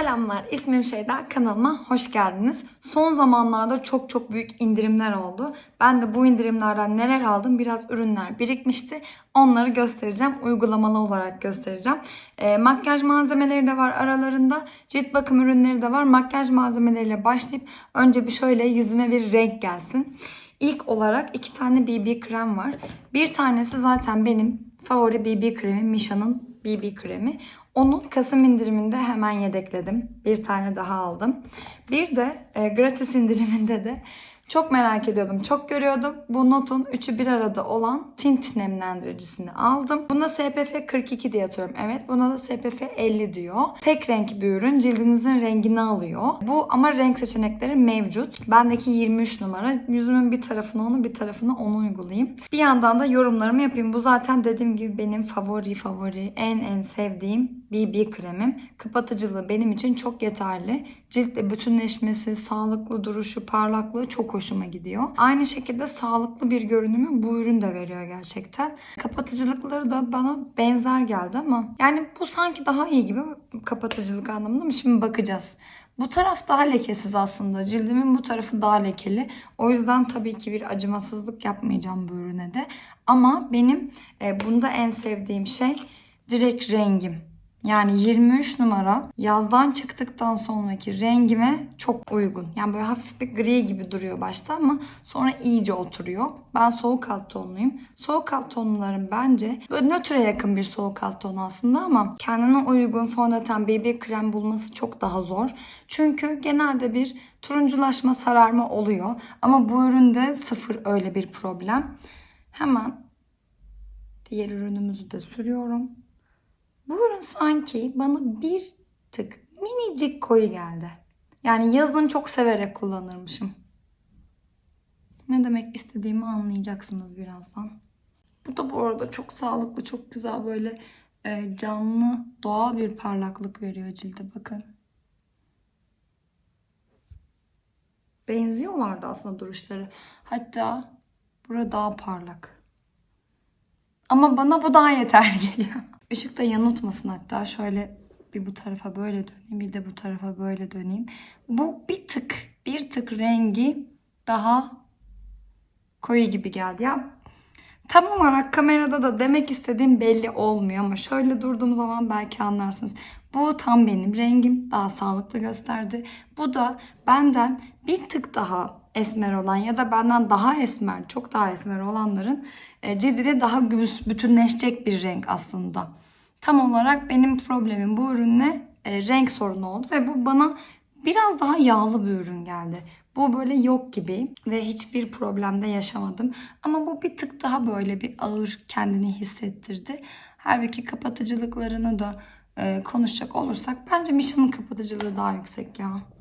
Selamlar, ismim Şeyda. Kanalıma hoş geldiniz. Son zamanlarda çok çok büyük indirimler oldu. Ben de bu indirimlerden neler aldım? Biraz ürünler birikmişti. Onları göstereceğim. Uygulamalı olarak göstereceğim. E, makyaj malzemeleri de var aralarında. Cilt bakım ürünleri de var. Makyaj malzemeleriyle başlayıp önce bir şöyle yüzüme bir renk gelsin. İlk olarak iki tane BB krem var. Bir tanesi zaten benim favori BB kremim Misha'nın BB kremi. Onu Kasım indiriminde hemen yedekledim. Bir tane daha aldım. Bir de e, gratis indiriminde de çok merak ediyordum, çok görüyordum. Bu Not'un üçü bir arada olan tint nemlendiricisini aldım. Buna SPF 42 diye atıyorum. Evet buna da SPF 50 diyor. Tek renk bir ürün. Cildinizin rengini alıyor. Bu ama renk seçenekleri mevcut. Bendeki 23 numara. Yüzümün bir tarafına onu bir tarafına onu uygulayayım. Bir yandan da yorumlarımı yapayım. Bu zaten dediğim gibi benim favori favori en en sevdiğim BB kremim. Kapatıcılığı benim için çok yeterli. Ciltle bütünleşmesi, sağlıklı duruşu, parlaklığı çok hoşuma gidiyor. Aynı şekilde sağlıklı bir görünümü bu ürün de veriyor gerçekten. Kapatıcılıkları da bana benzer geldi ama yani bu sanki daha iyi gibi kapatıcılık anlamında mı? Şimdi bakacağız. Bu taraf daha lekesiz aslında. Cildimin bu tarafı daha lekeli. O yüzden tabii ki bir acımasızlık yapmayacağım bu ürüne de. Ama benim e, bunda en sevdiğim şey direkt rengim. Yani 23 numara yazdan çıktıktan sonraki rengime çok uygun. Yani böyle hafif bir gri gibi duruyor başta ama sonra iyice oturuyor. Ben soğuk alt tonluyum. Soğuk alt tonluların bence böyle nötre yakın bir soğuk alt tonu aslında ama kendine uygun fondöten BB krem bulması çok daha zor. Çünkü genelde bir turunculaşma sararma oluyor. Ama bu üründe sıfır öyle bir problem. Hemen diğer ürünümüzü de sürüyorum. Bu ürün sanki bana bir tık minicik koyu geldi. Yani yazın çok severek kullanırmışım. Ne demek istediğimi anlayacaksınız birazdan. Bu da bu arada çok sağlıklı, çok güzel böyle e, canlı, doğal bir parlaklık veriyor cilde bakın. Benziyorlardı aslında duruşları. Hatta burada daha parlak. Ama bana bu daha yeterli geliyor. Işık da yanıltmasın hatta. Şöyle bir bu tarafa böyle döneyim. Bir de bu tarafa böyle döneyim. Bu bir tık, bir tık rengi daha koyu gibi geldi. Ya tam olarak kamerada da demek istediğim belli olmuyor ama şöyle durduğum zaman belki anlarsınız. Bu tam benim rengim. Daha sağlıklı gösterdi. Bu da benden bir tık daha esmer olan ya da benden daha esmer, çok daha esmer olanların e, cildine daha bütünleşecek bir renk aslında. Tam olarak benim problemim bu ürünle e, renk sorunu oldu ve bu bana biraz daha yağlı bir ürün geldi. Bu böyle yok gibi ve hiçbir problemde yaşamadım. Ama bu bir tık daha böyle bir ağır kendini hissettirdi. Halbuki kapatıcılıklarını da e, konuşacak olursak bence Misha'nın kapatıcılığı daha yüksek ya.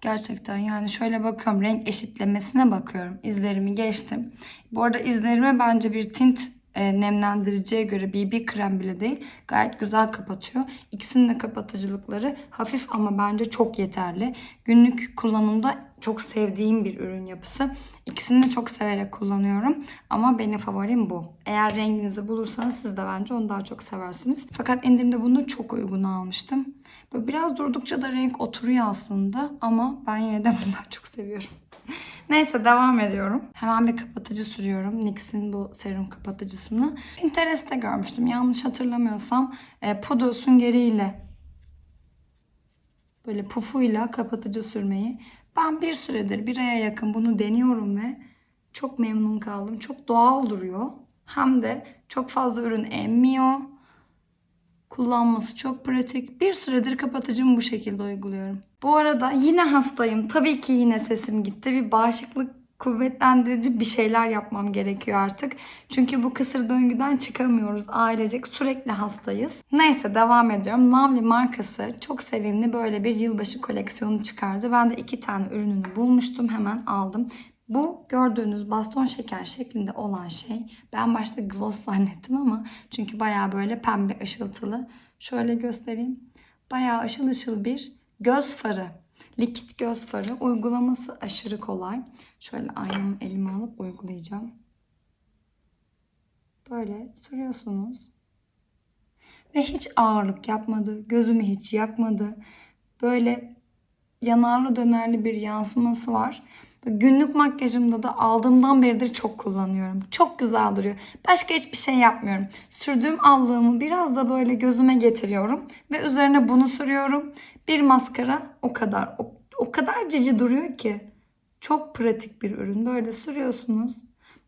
Gerçekten yani şöyle bakıyorum renk eşitlemesine bakıyorum. İzlerimi geçtim. Bu arada izlerime bence bir tint e, nemlendiriciye göre BB krem bile değil. Gayet güzel kapatıyor. İkisinin de kapatıcılıkları hafif ama bence çok yeterli. Günlük kullanımda çok sevdiğim bir ürün yapısı. İkisini de çok severek kullanıyorum. Ama benim favorim bu. Eğer renginizi bulursanız siz de bence onu daha çok seversiniz. Fakat indirimde bunu çok uygun almıştım. Böyle biraz durdukça da renk oturuyor aslında. Ama ben yine de bunu daha çok seviyorum. Neyse devam ediyorum. Hemen bir kapatıcı sürüyorum. NYX'in bu serum kapatıcısını. Pinterest'te görmüştüm. Yanlış hatırlamıyorsam e, pudra süngeriyle böyle pufuyla kapatıcı sürmeyi. Ben bir süredir bir aya yakın bunu deniyorum ve çok memnun kaldım. Çok doğal duruyor. Hem de çok fazla ürün emmiyor. Kullanması çok pratik. Bir süredir kapatıcımı bu şekilde uyguluyorum. Bu arada yine hastayım. Tabii ki yine sesim gitti. Bir bağışıklık kuvvetlendirici bir şeyler yapmam gerekiyor artık. Çünkü bu kısır döngüden çıkamıyoruz ailecek. Sürekli hastayız. Neyse devam ediyorum. Lovely markası çok sevimli böyle bir yılbaşı koleksiyonu çıkardı. Ben de iki tane ürününü bulmuştum. Hemen aldım. Bu gördüğünüz baston şeker şeklinde olan şey ben başta gloss zannettim ama çünkü bayağı böyle pembe ışıltılı. Şöyle göstereyim. Bayağı ışıl ışıl bir göz farı. Likit göz farı. Uygulaması aşırı kolay. Şöyle aynamı elime alıp uygulayacağım. Böyle sürüyorsunuz. Ve hiç ağırlık yapmadı. Gözümü hiç yakmadı. böyle yanarlı dönerli bir yansıması var. Günlük makyajımda da aldığımdan beridir çok kullanıyorum. Çok güzel duruyor. Başka hiçbir şey yapmıyorum. Sürdüğüm allığımı biraz da böyle gözüme getiriyorum. Ve üzerine bunu sürüyorum. Bir maskara o kadar. O, o kadar cici duruyor ki. Çok pratik bir ürün. Böyle sürüyorsunuz.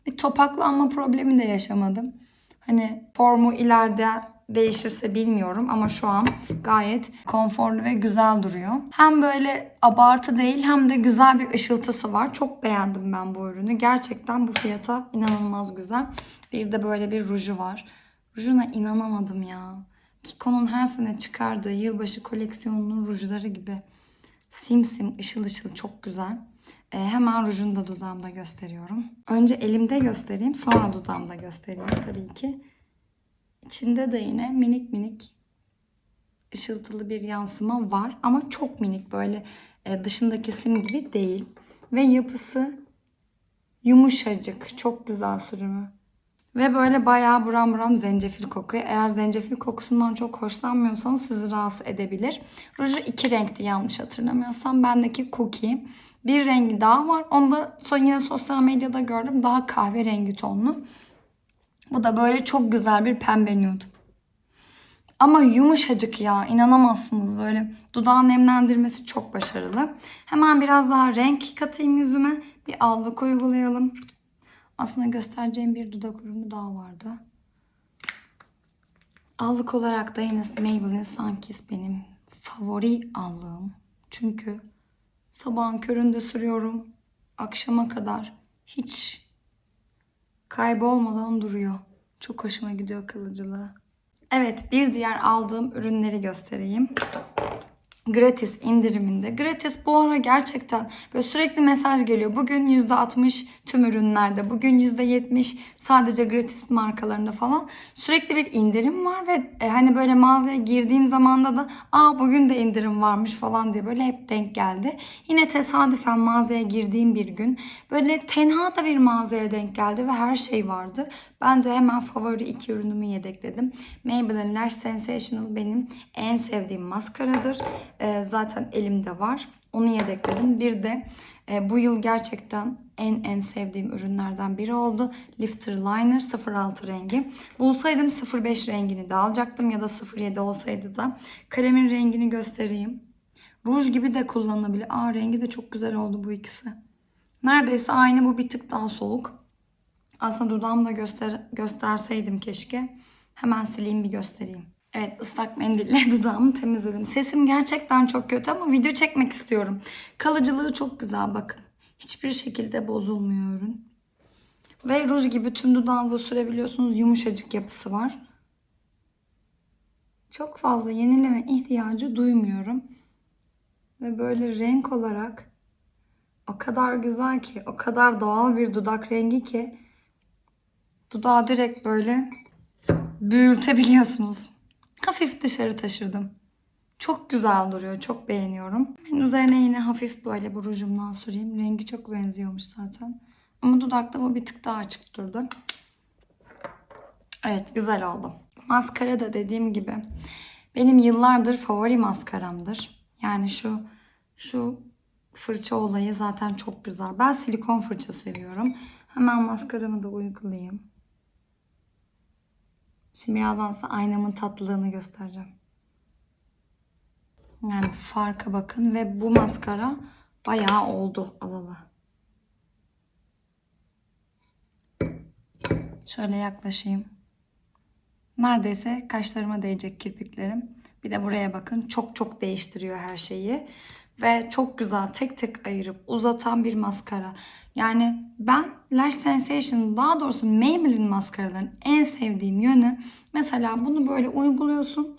Bir topaklanma problemi de yaşamadım. Hani formu ileride değişirse bilmiyorum ama şu an gayet konforlu ve güzel duruyor. Hem böyle abartı değil hem de güzel bir ışıltısı var. Çok beğendim ben bu ürünü. Gerçekten bu fiyata inanılmaz güzel. Bir de böyle bir ruju var. Rujuna inanamadım ya. Kiko'nun her sene çıkardığı yılbaşı koleksiyonunun rujları gibi. Simsim ışıl ışıl çok güzel. Ee, hemen rujunu da dudağımda gösteriyorum. Önce elimde göstereyim sonra dudağımda göstereyim tabii ki. İçinde de yine minik minik ışıltılı bir yansıma var ama çok minik böyle e, dışındaki sim gibi değil. Ve yapısı yumuşacık. Çok güzel sürümü. Ve böyle bayağı buram buram zencefil kokuyor. Eğer zencefil kokusundan çok hoşlanmıyorsanız sizi rahatsız edebilir. Ruju iki renkti yanlış hatırlamıyorsam. Bendeki cookie. Bir rengi daha var. Onu da yine sosyal medyada gördüm. Daha kahverengi tonlu. Bu da böyle çok güzel bir pembe nude. Ama yumuşacık ya inanamazsınız böyle dudağın nemlendirmesi çok başarılı. Hemen biraz daha renk katayım yüzüme. Bir allık uygulayalım. Aslında göstereceğim bir dudak ürünü daha vardı. Allık olarak da yine Maybelline Sunkiss benim favori allığım. Çünkü sabahın köründe sürüyorum. Akşama kadar hiç kaybolmadan duruyor. Çok hoşuma gidiyor kalıcılığı. Evet bir diğer aldığım ürünleri göstereyim. Gratis indiriminde. Gratis bu ara gerçekten böyle sürekli mesaj geliyor. Bugün %60 tüm ürünlerde, bugün %70 sadece gratis markalarında falan. Sürekli bir indirim var ve e, hani böyle mağazaya girdiğim zamanda da aa bugün de indirim varmış falan diye böyle hep denk geldi. Yine tesadüfen mağazaya girdiğim bir gün böyle tenha da bir mağazaya denk geldi ve her şey vardı. Ben de hemen favori iki ürünümü yedekledim. Maybelline Lash Sensational benim en sevdiğim maskaradır. Ee, zaten elimde var. Onu yedekledim. Bir de e, bu yıl gerçekten en en sevdiğim ürünlerden biri oldu. Lifter Liner 06 rengi. Bulsaydım 05 rengini de alacaktım ya da 07 olsaydı da. Kalemin rengini göstereyim. Ruj gibi de kullanılabilir. Aa rengi de çok güzel oldu bu ikisi. Neredeyse aynı bu bir tık daha soğuk. Aslında dudağımı da göster gösterseydim keşke. Hemen sileyim bir göstereyim. Evet ıslak mendille dudağımı temizledim. Sesim gerçekten çok kötü ama video çekmek istiyorum. Kalıcılığı çok güzel bakın. Hiçbir şekilde bozulmuyor ürün. Ve ruj gibi tüm dudağınıza sürebiliyorsunuz. Yumuşacık yapısı var. Çok fazla yenileme ihtiyacı duymuyorum. Ve böyle renk olarak o kadar güzel ki, o kadar doğal bir dudak rengi ki dudağı direkt böyle büyütebiliyorsunuz. Hafif dışarı taşırdım. Çok güzel duruyor. Çok beğeniyorum. Ben üzerine yine hafif böyle bu rujumdan süreyim. Rengi çok benziyormuş zaten. Ama dudakta bu bir tık daha açık durdu. Evet güzel oldu. Maskara da dediğim gibi benim yıllardır favori maskaramdır. Yani şu şu fırça olayı zaten çok güzel. Ben silikon fırça seviyorum. Hemen maskaramı da uygulayayım. Şimdi birazdan size aynamın tatlılığını göstereceğim. Yani farka bakın ve bu maskara bayağı oldu alalı. Şöyle yaklaşayım. Neredeyse kaşlarıma değecek kirpiklerim. Bir de buraya bakın. Çok çok değiştiriyor her şeyi. Ve çok güzel tek tek ayırıp uzatan bir maskara. Yani ben Lash Sensation daha doğrusu Maybelline maskaraların en sevdiğim yönü mesela bunu böyle uyguluyorsun.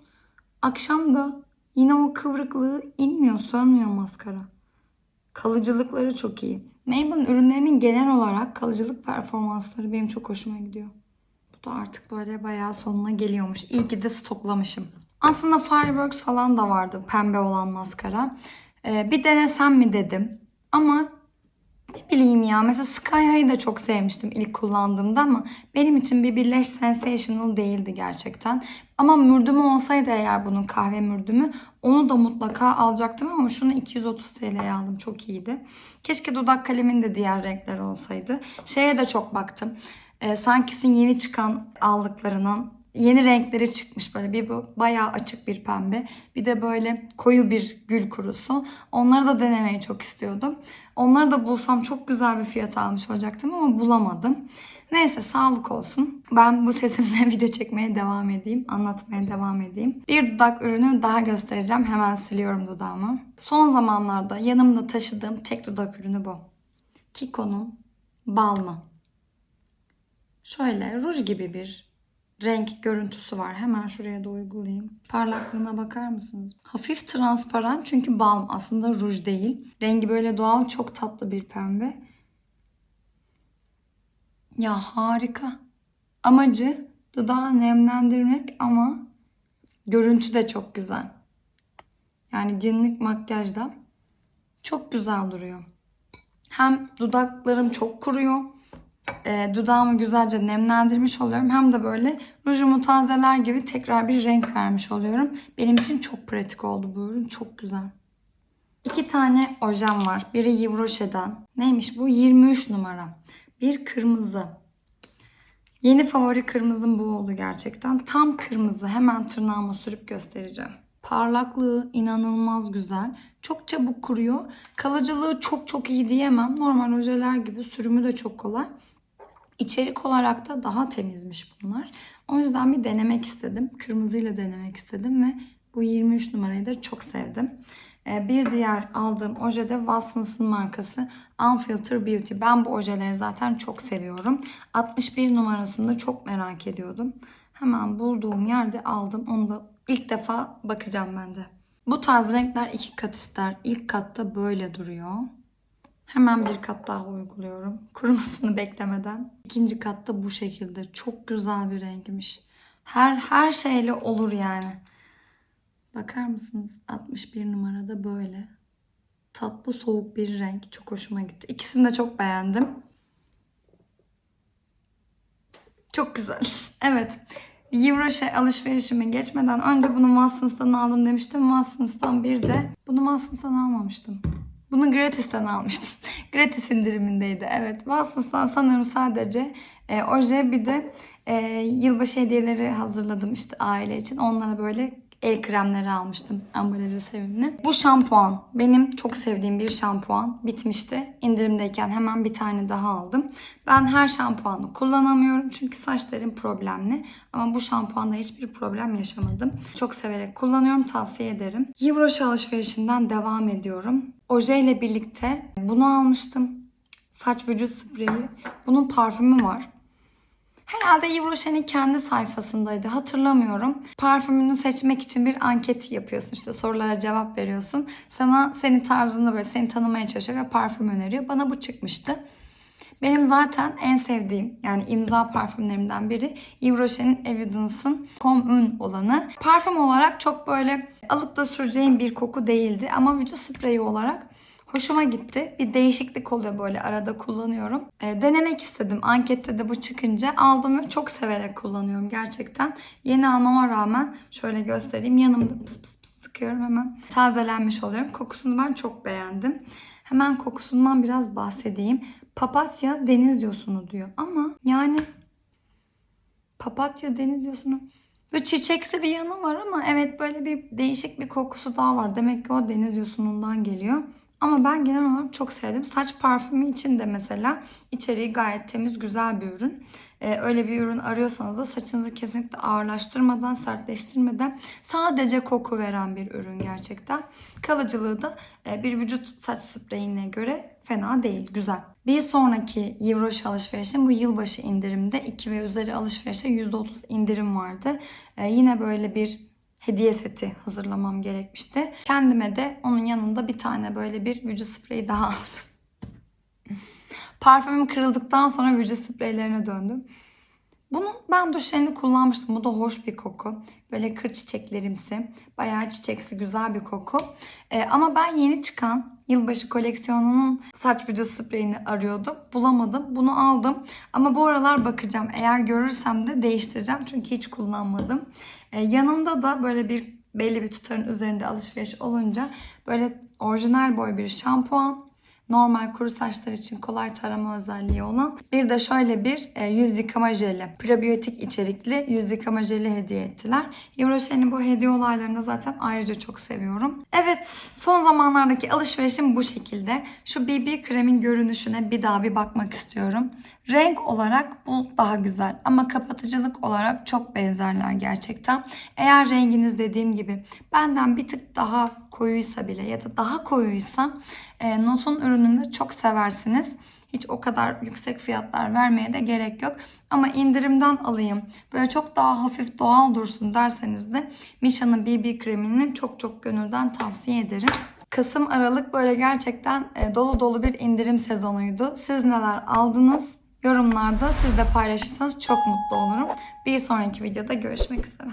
Akşam da yine o kıvrıklığı inmiyor, sönmüyor maskara. Kalıcılıkları çok iyi. Maybelline ürünlerinin genel olarak kalıcılık performansları benim çok hoşuma gidiyor. Bu da artık böyle bayağı sonuna geliyormuş. İyi ki de stoklamışım. Aslında Fireworks falan da vardı pembe olan maskara. Ee, bir denesem mi dedim. Ama ne bileyim ya mesela Sky High'ı da çok sevmiştim ilk kullandığımda ama benim için bir Lash Sensational değildi gerçekten. Ama mürdümü olsaydı eğer bunun kahve mürdümü onu da mutlaka alacaktım ama şunu 230 TL'ye aldım. Çok iyiydi. Keşke dudak kalemin de diğer renkler olsaydı. Şeye de çok baktım. Ee, Sankis'in yeni çıkan aldıklarının yeni renkleri çıkmış böyle. Bir bu bayağı açık bir pembe. Bir de böyle koyu bir gül kurusu. Onları da denemeyi çok istiyordum. Onları da bulsam çok güzel bir fiyat almış olacaktım ama bulamadım. Neyse sağlık olsun. Ben bu sesimle video çekmeye devam edeyim anlatmaya devam edeyim. Bir dudak ürünü daha göstereceğim. Hemen siliyorum dudağımı. Son zamanlarda yanımda taşıdığım tek dudak ürünü bu. Kiko'nun Balmı şöyle ruj gibi bir renk görüntüsü var. Hemen şuraya da uygulayayım. Parlaklığına bakar mısınız? Hafif transparan çünkü balm aslında ruj değil. Rengi böyle doğal çok tatlı bir pembe. Ya harika. Amacı dudağı nemlendirmek ama görüntü de çok güzel. Yani günlük makyajda çok güzel duruyor. Hem dudaklarım çok kuruyor e, dudağımı güzelce nemlendirmiş oluyorum. Hem de böyle rujumu tazeler gibi tekrar bir renk vermiş oluyorum. Benim için çok pratik oldu bu ürün. Çok güzel. İki tane ojem var. Biri Yves Rocher'den. Neymiş bu? 23 numara. Bir kırmızı. Yeni favori kırmızım bu oldu gerçekten. Tam kırmızı. Hemen tırnağıma sürüp göstereceğim. Parlaklığı inanılmaz güzel. Çok çabuk kuruyor. Kalıcılığı çok çok iyi diyemem. Normal ojeler gibi sürümü de çok kolay. İçerik olarak da daha temizmiş bunlar. O yüzden bir denemek istedim. Kırmızıyla denemek istedim ve bu 23 numarayı da çok sevdim. Ee, Bir diğer aldığım oje de Watsons'ın markası Unfiltered Beauty. Ben bu ojeleri zaten çok seviyorum. 61 numarasını da çok merak ediyordum. Hemen bulduğum yerde aldım. Onu da ilk defa bakacağım ben de. Bu tarz renkler iki kat ister. İlk katta böyle duruyor. Hemen bir kat daha uyguluyorum. Kurumasını beklemeden. İkinci katta bu şekilde. Çok güzel bir renkmiş. Her her şeyle olur yani. Bakar mısınız? 61 numarada böyle. Tatlı soğuk bir renk. Çok hoşuma gitti. İkisini de çok beğendim. Çok güzel. Evet. Euroşe alışverişime geçmeden önce bunu Watsons'tan aldım demiştim. Watsons'tan bir de bunu Watsons'tan almamıştım. Bunu gratis'ten almıştım. Gratis indirimindeydi. Evet. Watsons'tan sanırım sadece e, oje bir de e, yılbaşı hediyeleri hazırladım işte aile için. Onlara böyle el kremleri almıştım. Ambalajı sevimli. Bu şampuan. Benim çok sevdiğim bir şampuan. Bitmişti. İndirimdeyken hemen bir tane daha aldım. Ben her şampuanı kullanamıyorum. Çünkü saçlarım problemli. Ama bu şampuanda hiçbir problem yaşamadım. Çok severek kullanıyorum. Tavsiye ederim. Yivroş alışverişimden devam ediyorum. Oje ile birlikte bunu almıştım. Saç vücut spreyi. Bunun parfümü var. Herhalde Yves Rocher'in kendi sayfasındaydı. Hatırlamıyorum. Parfümünü seçmek için bir anket yapıyorsun. İşte sorulara cevap veriyorsun. Sana senin tarzını böyle seni tanımaya çalışıyor ve parfüm öneriyor. Bana bu çıkmıştı. Benim zaten en sevdiğim yani imza parfümlerimden biri Yves Rocher'in Evidence'ın Comme olanı. Parfüm olarak çok böyle alıp da süreceğim bir koku değildi ama vücut spreyi olarak Hoşuma gitti. Bir değişiklik oluyor böyle arada kullanıyorum. E, denemek istedim. Ankette de bu çıkınca aldım ve çok severek kullanıyorum gerçekten. Yeni almama rağmen şöyle göstereyim. Yanımda pıs pıs pıs sıkıyorum hemen. Tazelenmiş oluyorum. Kokusunu ben çok beğendim. Hemen kokusundan biraz bahsedeyim. Papatya deniz yosunu diyor ama yani papatya deniz yosunu Böyle çiçeksi bir yanı var ama evet böyle bir değişik bir kokusu daha var. Demek ki o deniz yosunundan geliyor. Ama ben genel olarak çok sevdim. Saç parfümü için de mesela içeriği gayet temiz, güzel bir ürün. Ee, öyle bir ürün arıyorsanız da saçınızı kesinlikle ağırlaştırmadan, sertleştirmeden sadece koku veren bir ürün gerçekten. Kalıcılığı da e, bir vücut saç spreyine göre fena değil, güzel. Bir sonraki Yivroş alışverişim bu yılbaşı indirimde 2 ve üzeri alışverişte %30 indirim vardı. Ee, yine böyle bir hediye seti hazırlamam gerekmişti. Kendime de onun yanında bir tane böyle bir vücut spreyi daha aldım. Parfümüm kırıldıktan sonra vücut spreylerine döndüm. Bunun ben duş jelini kullanmıştım. Bu da hoş bir koku. Böyle kır çiçeklerimsi. Bayağı çiçeksi güzel bir koku. Ee, ama ben yeni çıkan yılbaşı koleksiyonunun saç vücut spreyini arıyordum. Bulamadım. Bunu aldım. Ama bu aralar bakacağım. Eğer görürsem de değiştireceğim. Çünkü hiç kullanmadım. Ee, yanında da böyle bir belli bir tutarın üzerinde alışveriş olunca böyle orijinal boy bir şampuan normal kuru saçlar için kolay tarama özelliği olan bir de şöyle bir e, yüz yıkama jeli. Prebiyotik içerikli yüz yıkama jeli hediye ettiler. Euroşen'in bu hediye olaylarını zaten ayrıca çok seviyorum. Evet son zamanlardaki alışverişim bu şekilde. Şu BB kremin görünüşüne bir daha bir bakmak istiyorum. Renk olarak bu daha güzel ama kapatıcılık olarak çok benzerler gerçekten. Eğer renginiz dediğim gibi benden bir tık daha koyuysa bile ya da daha koyuysa e, Not'un ürününü çok seversiniz. Hiç o kadar yüksek fiyatlar vermeye de gerek yok. Ama indirimden alayım. Böyle çok daha hafif doğal dursun derseniz de Misha'nın BB kremini çok çok gönülden tavsiye ederim. Kasım Aralık böyle gerçekten e, dolu dolu bir indirim sezonuydu. Siz neler aldınız? Yorumlarda siz de paylaşırsanız çok mutlu olurum. Bir sonraki videoda görüşmek üzere.